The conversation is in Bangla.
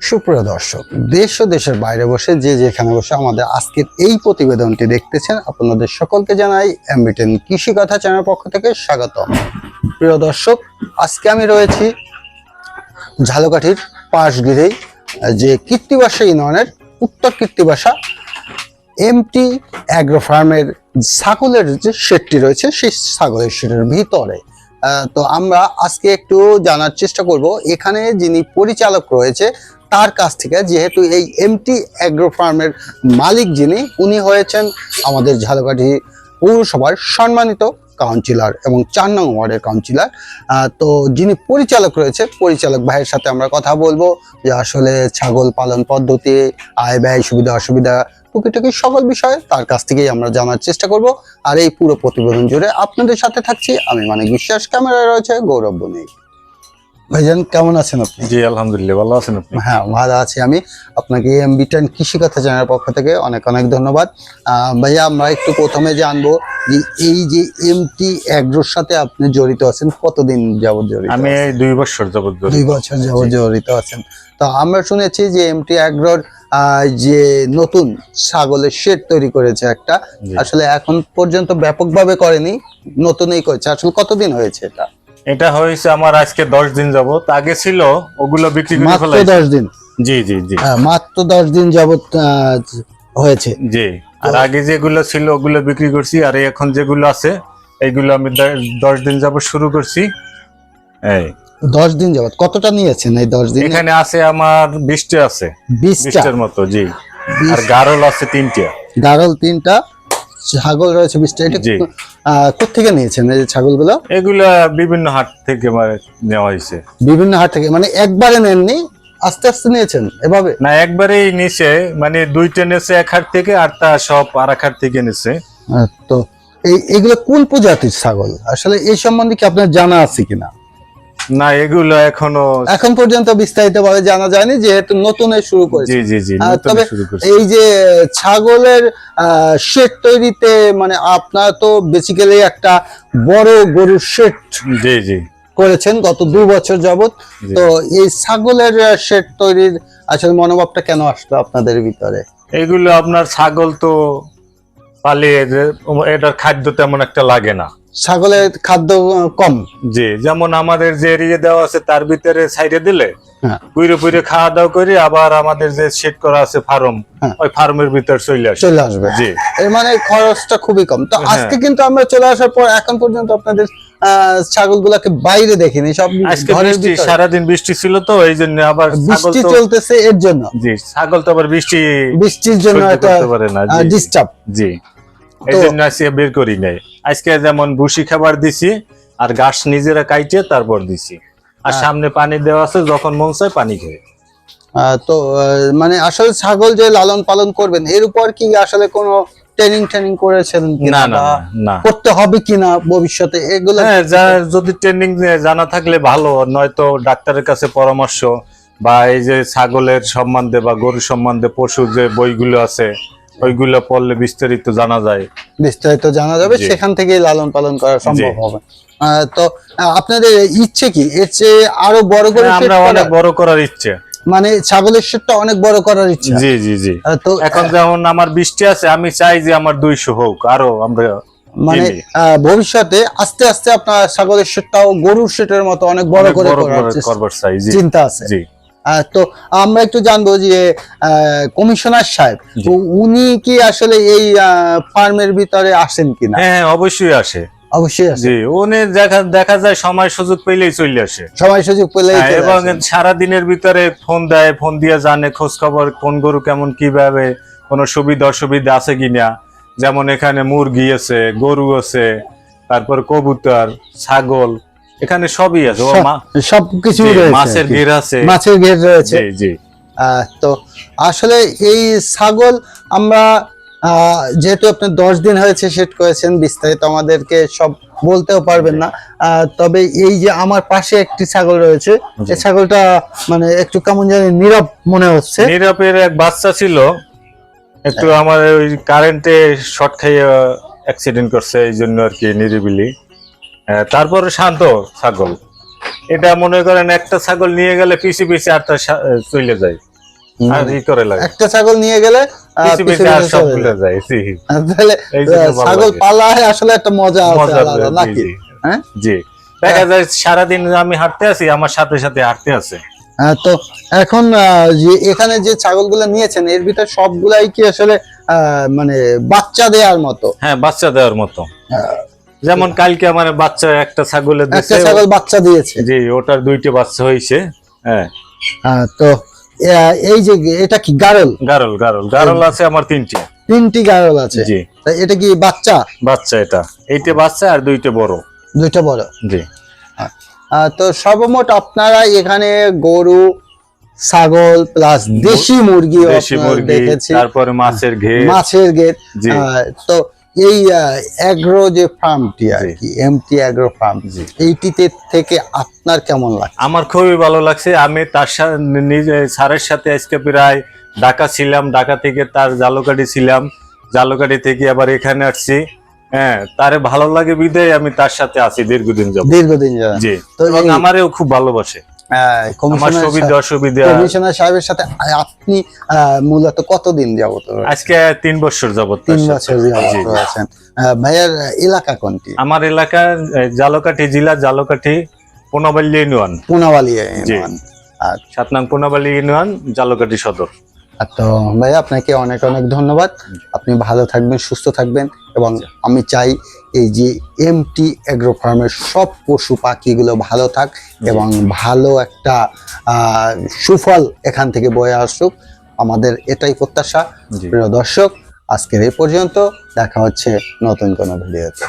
সুপ্রিয় দর্শক, দেশ ও দেশের বাইরে বসে যে যেখানে বসে আমাদের আজকের এই প্রতিবেদনটি দেখতেছেন, আপনাদের সকলকে জানাই এমবিটেন কৃষি কথা চ্যানেল পক্ষ থেকে স্বাগত প্রিয় দর্শক, আজকে আমি রয়েছি ঝালকাঠির পাশগিরেই যে কীর্তিবাসা ইউনিয়নের উত্তর কীর্তিবাসা এমটি অ্যাগ্রো ফার্মের ছাগলের যে শেডটি রয়েছে, সেই ছাগলের শেডের ভিতরে। তো আমরা আজকে একটু জানার চেষ্টা করব। এখানে যিনি পরিচালক রয়েছে, তার কাছ থেকে, যেহেতু এই এমটি অ্যাগ্রো ফার্মের মালিক যিনি, উনি হয়েছেন আমাদের ঝালকাঠি পৌরসভার সম্মানিত কাউন্সিলর এবং চার নং ওয়ার্ডের কাউন্সিলর। তো যিনি পরিচালক রয়েছে, পরিচালক ভাইয়ের সাথে আমরা কথা বলব যে আসলে ছাগল পালন পদ্ধতি, আয় ব্যয়, সুবিধা, অসুবিধা টুকিটাকি সকল বিষয় তার কাছ থেকেই আমরা জানার চেষ্টা করব। আর এই পুরো প্রতিবেদন জুড়ে আপনাদের সাথে থাকছি আমি মানে বিশ্বাস ক্যামেরায় রয়েছে গৌরব বনি ভাইজান কেমন আছেন আপনি? জি আলহামদুলিল্লাহ ভালো আছেন আপনি? হ্যাঁ ভালো আছি আমি। আপনাকে এম বিটান কৃষি কথা চ্যানেলের পক্ষ থেকে অনেক অনেক ধন্যবাদ। ভাইয়া আমরা একটু প্রথমে জানব যে এই যে এমটি অ্যাগ্রোর সাথে আপনি জড়িত আছেন কতদিন যাবৎ জড়িত আমি দুই বছর যাবত জড়িত। দুই বছর যাবৎ জড়িত আছেন। তো আমরা শুনেছি যে এমটি অ্যাগ্রোর যে নতুন ছাগলের শেড তৈরি করেছে একটা আসলে এখন পর্যন্ত ব্যাপকভাবে করেনি নতুনই করেছে। আসলে কতদিন হয়েছে এটা? এটা হয়েছে আমার আজকে দশ দিন যাবত আগে ছিল ওগুলো বিক্রি করে মাত্র দশ দিন? জি জি জি। হ্যাঁ, মাত্র দশ দিন যাবত হয়েছে। জি। আর আগে যেগুলো ছিল ওগুলো বিক্রি করছি। আর এখন যেগুলো আছে এইগুলো আমি দশ দিন যাবত শুরু করছি। এই। দশ দিন যাবত। কতটা নিয়েছেন এই দশ দিন? এখানে আছে আমার বিশটা আছে। বিশটা? বিশটার মতো জি। আর গারল আছে তিনটা। গারল তিনটা ছাগল রয়েছে বিশটা। এটা কোত্থেকে নিয়েছেন এই ছাগলগুলো? এগুলা বিভিন্ন হাট থেকে মানে নেওয়া হয়েছে। বিভিন্ন হাট থেকে। মানে একবারে নেননি আস্তে আস্তে নিয়েছেন এভাবে? না একবারেই নিচে মানে দুইটা নেছে এক হাট থেকে আর তা সব আর এক হাট থেকে নিছে। তো এই এগুলো কোন প্রজাতির ছাগল? আসলে এই সম্বন্ধে কি আপনার জানা আছে কিনা? না এগুলো এখনও এখন পর্যন্ত বিস্তারিত ভাবে জানা যায়নি যেহেতু নতুন শুরু করেছে। জি জি জি তবে এই যে ছাগলের শেড তৈরিতে মানে আপনার তো বেসিক্যালি একটা বড় গরুর শেড জি জি। করেছেন গত দু বছর যাবত জি। তো এই ছাগলের শেড তৈরির আসলে মনোভাবটা কেন আসলো আপনাদের ভিতরে? এগুলো আপনার ছাগল তো পালিয়ে এটার খাদ্য তেমন একটা লাগে না। ছাগলের খাদ্য কম। জি যেমন আমাদের যে এরিয়া দেওয়া আছে তার ভিতরে সাইডে দিলে হ্যাঁ। পুইরে পুইরে খাওয়া দাওয়া করে আবার আমাদের যে সেট করা আছে ফার্ম হ্যাঁ। ওই ফার্মের ভিতর চলে আসে। চলে আসবে। জি। এর মানে খরচটা খুবই কম। তো হ্যাঁ। আজকে কিন্তু আমরা চলে আসার পর এখন পর্যন্ত আপনাদের ছাগলগুলোকে বাইরে দেখিনি সব আজকে বৃষ্টি সারাদিন বৃষ্টি ছিল তো এই জন্য আবার বৃষ্টি চলতেছে এর জন্য। জি ছাগল তো আবার বৃষ্টি বৃষ্টির জন্য একটা। ডিস্টার্ব জি। এই জন্য আজকে বের করি নাই। আজকে যেমন ভুসি খাবার দিছি আর ঘাস নিজেরা কাইটে তারপর দিছি। আর হ্যাঁ। সামনে পানি দেওয়া আছে যখন মন চায় পানি খেয়ে। তো মানে আসলে ছাগল যে লালন পালন করবেন এর উপর কি আসলে কোনো ট্রেনিং ট্রেনিং করেছেন না না না, করতে হবে কিনা ভবিষ্যতে? এগুলো হ্যাঁ যদি ট্রেনিং জানা থাকলে ভালো নয়তো ডাক্তারের কাছে পরামর্শ বা এই যে ছাগলের সম্বন্ধে বা গরুর সম্বন্ধে পশু যে বইগুলো আছে ওইগুলো পড়লে বিস্তারিত জানা যায়। বিস্তারিত জানা যাবে সেখান থেকেই লালন পালন করা সম্ভব হবে। তো আপনাদের ইচ্ছে কি? এর চেয়ে আরও বড় করে হ্যাঁ, আমরা অনেক বড় করার ইচ্ছে। মানে ছাগলের শেডটা অনেক বড় করার ইচ্ছা। জি জি জি। তো এখন যেমন আমার বৃষ্টি আছে আমি চাই যে আমার দুইশো হোক আরও আমরা মানে ভবিষ্যতে আস্তে আস্তে আপনার ছাগলের শেডটাও গরুর শেডের মতো অনেক বড় করে করার চিন্তা আছে। জি। তো আমরা একটু জানব যে কমিশনার সাহেব। উনি কি আসলে এই ফার্মের ভিতরে আসেন কিনা? হ্যাঁ অবশ্যই আসে। অবশ্যই উনি দেখা দেখা যায় সময় সুযোগ পেলেই চলে আসে। সময় সুযোগ হ্যাঁ, এবং সারা দিনের ভিতরে ফোন দেয় ফোন দিয়ে জানে খোঁজ খবর কোন গরু কেমন কীভাবে কোনো সুবিধা অসুবিধা আছে কিনা। যেমন এখানে মুরগি আছে গরু আছে তারপর কবুতর ছাগল এখানে সবই আছে ও মা- সবকিছু রয়েছে মাছের। গের আছে। মাছের ঘের রয়েছে। জি জি। তো আসলে এই ছাগল আমরা যেহেতু আপনি দশ দিন হয়েছে সেট করেছেন বিস্তারিত আমাদেরকে সব বলতেও পারবেন না। তবে এই যে আমার পাশে একটি ছাগল রয়েছে। এই ছাগলটা মানে একটু কেমন জানি নীরব মনে হচ্ছে। নীরবের এক বাচ্চা ছিল একটু আমার ওই কারেন্টে শর্ট খাইয়ে অ্যাক্সিডেন্ট করছে এই জন্য আর কি নিরিবিলি। তারপরে শান্ত ছাগল। এটা মনে করেন একটা ছাগল নিয়ে গেলে পিছে পিছে আটটা চলে যায়। আর ই করে লাগে। একটা ছাগল নিয়ে গেলে আহ, পিছে পিছে পিছে আর সব চলে যায়। তাহলে ছাগল। পালায় আসলে একটা মজা আছে আলাদা, নাকি? হ্যাঁ? জি। দেখা যায় সারাদিন আমি হাঁটতে আছি আমার সাথে সাথে হাঁটতে আছে। আহ, তো এখন যে এখানে যে ছাগলগুলো নিয়েছেন এর ভিতরে সবগুলাই কি আসলে আহ, মানে বাচ্চা দেওয়ার মতো? হ্যাঁ বাচ্চা দেওয়ার মতো। যেমন কালকে আমার বাচ্চা একটা ছাগলের একটা ছাগল বাচ্চা দিয়েছে। জি ওটার দুইটা বাচ্চা হয়েছে হ্যাঁ। আহ, তো এই যে এটা কি গারল? গারল গারল। গারল আছে আমার তিনটে। তিনটি গারল আছে। জি। এটা কি বাচ্চা? বাচ্চা এটা। এইটা বাচ্চা আর দুইটা বড়। দুইটা বড়। জি। আহ, তো সর্বমোট আপনারা এখানে গরু ছাগল প্লাস দেশি মুরগি দেখেছি। তারপরে মাছের ঘে মাছের জি। তো এই অ্যাগ্রো যে ফার্মটি আর। কি এমটি অ্যাগ্রো ফার্ম জি। এইটিতে থেকে আপনার কেমন লাগে আমার খুবই ভালো লাগছে। আমি তার সাথে নিজে স্যারের সাথে আজকে প্রায় ঢাকা ছিলাম ঢাকা থেকে তার জালুকাটি ছিলাম। জালুকাটি থেকে আবার এখানে আসছি। হ্যাঁ তারে ভালো লাগে বিদায় আমি তার সাথে আছি দীর্ঘদিন যাব দীর্ঘদিন যারা জি তো এবং আমারও খুব ভালোবাসে। কমিশনার সাহেবের সাথে আপনি মূলত কতদিন যাবত আজকে তিন বছর যাবত তিন বছর যাবত রয়েছেন। ভাইয়ার এলাকা কোনটি? আমার এলাকা জালকাঠি জেলা জালকাঠি পোনাবাল্লি ইউনিয়ন। জি। ইউনিয়ন। আর সাত নং পোনাবাল্লি ইউনিয়ন জালকাঠি সদর। তো ভাই আপনাকে অনেক অনেক ধন্যবাদ। আপনি ভালো থাকবেন সুস্থ থাকবেন এবং আমি চাই এই যে এমটি এগ্রো ফার্মের সব পশু পাখিগুলো ভালো থাক এবং ভালো একটা সুফল এখান থেকে বয়ে আসুক। আমাদের এটাই প্রত্যাশা। প্রিয় দর্শক আজকের এই পর্যন্ত দেখা হচ্ছে নতুন কোনো ভিডিওতে।